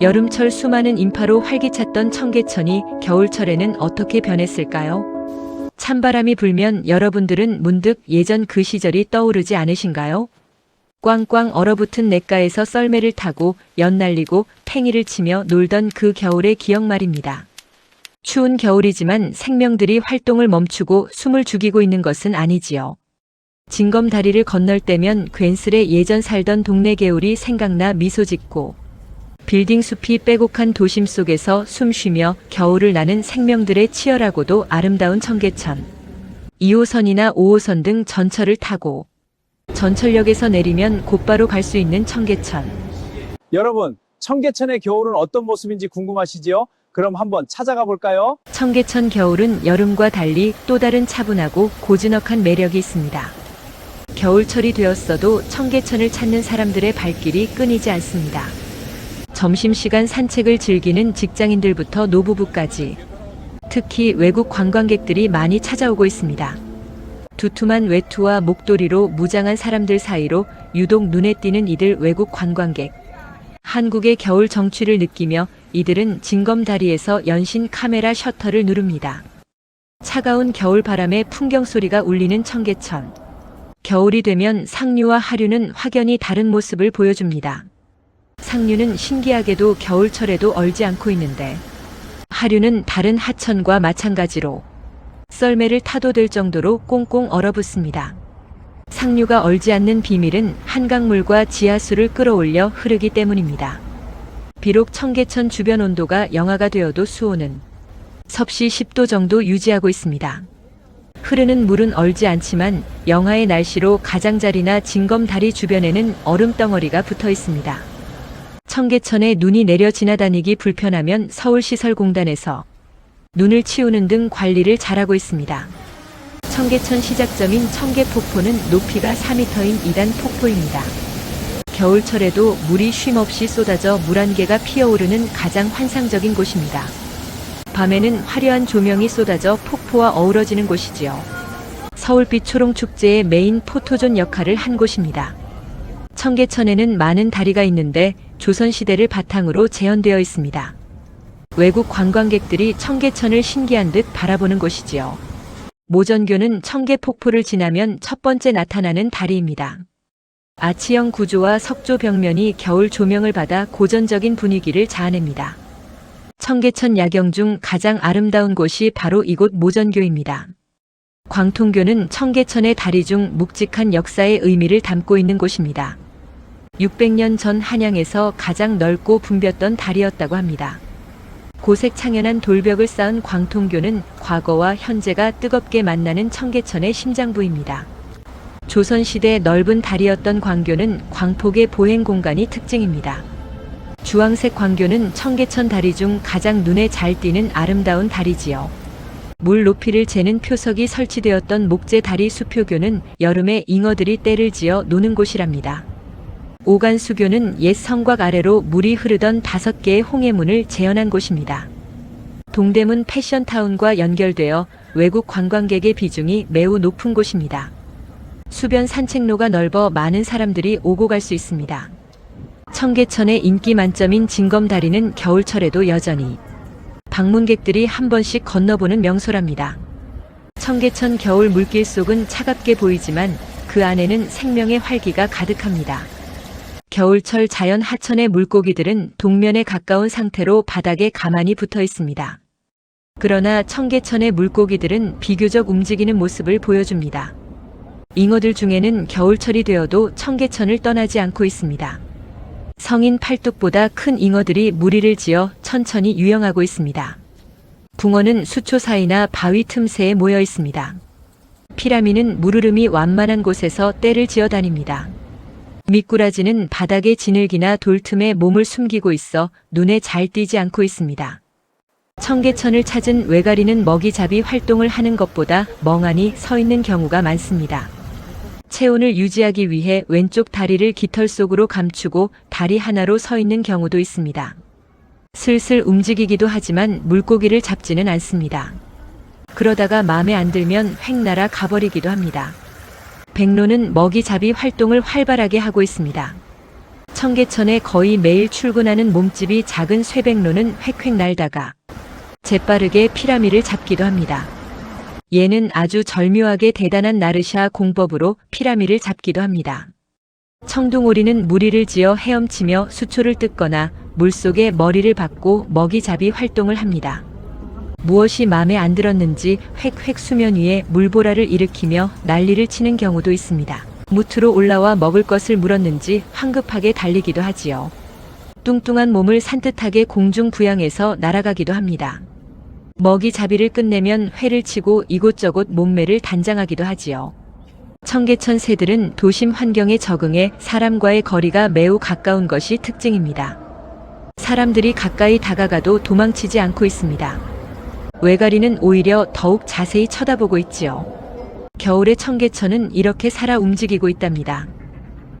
여름철 수많은 인파로 활기찼던 청계천이 겨울철에는 어떻게 변했을까요? 찬바람이 불면 여러분들은 문득 예전 그 시절이 떠오르지 않으신가요? 꽝꽝 얼어붙은 냇가에서 썰매를 타고 연 날리고 팽이를 치며 놀던 그 겨울의 기억 말입니다. 추운 겨울이지만 생명들이 활동을 멈추고 숨을 죽이고 있는 것은 아니지요. 징검 다리를 건널 때면 괜스레 예전 살던 동네 개울이 생각나 미소 짓고 빌딩 숲이 빼곡한 도심 속에서 숨 쉬며 겨울을 나는 생명들의 치열하고도 아름다운 청계천. 2호선이나 5호선 등 전철을 타고 전철역에서 내리면 곧바로 갈 수 있는 청계천. 여러분, 청계천의 겨울은 어떤 모습인지 궁금하시지요? 그럼 한번 찾아가 볼까요? 청계천 겨울은 여름과 달리 또 다른 차분하고 고즈넉한 매력이 있습니다. 겨울철이 되었어도 청계천을 찾는 사람들의 발길이 끊이지 않습니다. 점심시간 산책을 즐기는 직장인들부터 노부부까지 특히 외국 관광객들이 많이 찾아오고 있습니다. 두툼한 외투와 목도리로 무장한 사람들 사이로 유독 눈에 띄는 이들 외국 관광객. 한국의 겨울 정취를 느끼며 이들은 징검다리에서 연신 카메라 셔터를 누릅니다. 차가운 겨울 바람에 풍경 소리가 울리는 청계천. 겨울이 되면 상류와 하류는 확연히 다른 모습을 보여줍니다. 상류는 신기하게도 겨울철에도 얼지 않고 있는데 하류는 다른 하천과 마찬가지로 썰매를 타도 될 정도로 꽁꽁 얼어붙습니다. 상류가 얼지 않는 비밀은 한강물과 지하수를 끌어올려 흐르기 때문입니다. 비록 청계천 주변 온도가 영하가 되어도 수온은 섭씨 10도 정도 유지하고 있습니다. 흐르는 물은 얼지 않지만 영하의 날씨로 가장자리나 징검다리 주변에는 얼음 덩어리가 붙어 있습니다. 청계천에 눈이 내려 지나다니기 불편하면 서울시설공단에서 눈을 치우는 등 관리를 잘하고 있습니다. 청계천 시작점인 청계폭포는 높이가 4m인 2단 폭포입니다. 겨울철에도 물이 쉼없이 쏟아져 물안개가 피어오르는 가장 환상적인 곳입니다. 밤에는 화려한 조명이 쏟아져 폭포와 어우러지는 곳이지요. 서울빛 초롱축제의 메인 포토존 역할을 한 곳입니다. 청계천에는 많은 다리가 있는데 조선시대를 바탕으로 재현되어 있습니다. 외국 관광객들이 청계천을 신기한 듯 바라보는 곳이지요. 모전교는 청계폭포를 지나면 첫 번째 나타나는 다리입니다. 아치형 구조와 석조 벽면이 겨울 조명을 받아 고전적인 분위기를 자아냅니다. 청계천 야경 중 가장 아름다운 곳이 바로 이곳 모전교입니다. 광통교는 청계천의 다리 중 묵직한 역사의 의미를 담고 있는 곳입니다. 600년 전 한양에서 가장 넓고 붐볐던 다리였다고 합니다. 고색 창연한 돌벽을 쌓은 광통교는 과거와 현재가 뜨겁게 만나는 청계천의 심장부입니다. 조선시대 넓은 다리였던 광교는 광폭의 보행 공간이 특징입니다. 주황색 광교는 청계천 다리 중 가장 눈에 잘 띄는 아름다운 다리지요. 물 높이를 재는 표석이 설치되었던 목재 다리 수표교는 여름에 잉어들이 떼를 지어 노는 곳이랍니다. 오간수교는 옛 성곽 아래로 물이 흐르던 다섯 개의 홍해문을 재현한 곳입니다. 동대문 패션타운과 연결되어 외국 관광객의 비중이 매우 높은 곳입니다. 수변 산책로가 넓어 많은 사람들이 오고 갈 수 있습니다. 청계천의 인기 만점인 징검다리는 겨울철에도 여전히 방문객들이 한 번씩 건너보는 명소랍니다. 청계천 겨울 물길 속은 차갑게 보이지만 그 안에는 생명의 활기가 가득합니다. 겨울철 자연 하천의 물고기들은 동면에 가까운 상태로 바닥에 가만히 붙어 있습니다. 그러나 청계천의 물고기들은 비교적 움직이는 모습을 보여줍니다. 잉어들 중에는 겨울철이 되어도 청계천을 떠나지 않고 있습니다. 성인 팔뚝보다 큰 잉어들이 무리를 지어 천천히 유영하고 있습니다. 붕어는 수초 사이나 바위 틈새에 모여 있습니다. 피라미는 물흐름이 완만한 곳에서 떼를 지어 다닙니다. 미꾸라지는 바닥의 지늘기나 돌 틈에 몸을 숨기고 있어 눈에 잘 띄지 않고 있습니다. 청계천을 찾은 외가리는 먹이잡이 활동을 하는 것보다 멍하니 서 있는 경우가 많습니다. 체온을 유지하기 위해 왼쪽 다리를 깃털 속으로 감추고 다리 하나로 서 있는 경우도 있습니다. 슬슬 움직이기도 하지만 물고기를 잡지는 않습니다. 그러다가 마음에 안 들면 획 날아 가버리기도 합니다. 백로는 먹이잡이 활동을 활발하게 하고 있습니다. 청계천에 거의 매일 출근하는 몸집이 작은 쇠백로는 획획 날다가 재빠르게 피라미를 잡기도 합니다. 얘는 아주 절묘하게 대단한 나르샤 공법으로 피라미를 잡기도 합니다. 청둥오리는 무리를 지어 헤엄치며 수초를 뜯거나 물속에 머리를 박고 먹이잡이 활동을 합니다. 무엇이 마음에 안 들었는지 획획 수면 위에 물보라를 일으키며 난리를 치는 경우도 있습니다. 무트로 올라와 먹을 것을 물었는지 황급하게 달리기도 하지요. 뚱뚱한 몸을 산뜻하게 공중 부양해서 날아가기도 합니다. 먹이 잡이를 끝내면 회를 치고 이곳저곳 몸매를 단장하기도 하지요. 청계천 새들은 도심 환경에 적응해 사람과의 거리가 매우 가까운 것이 특징입니다. 사람들이 가까이 다가가도 도망치지 않고 있습니다. 외가리는 오히려 더욱 자세히 쳐다보고 있지요. 겨울의 청계천은 이렇게 살아 움직이고 있답니다.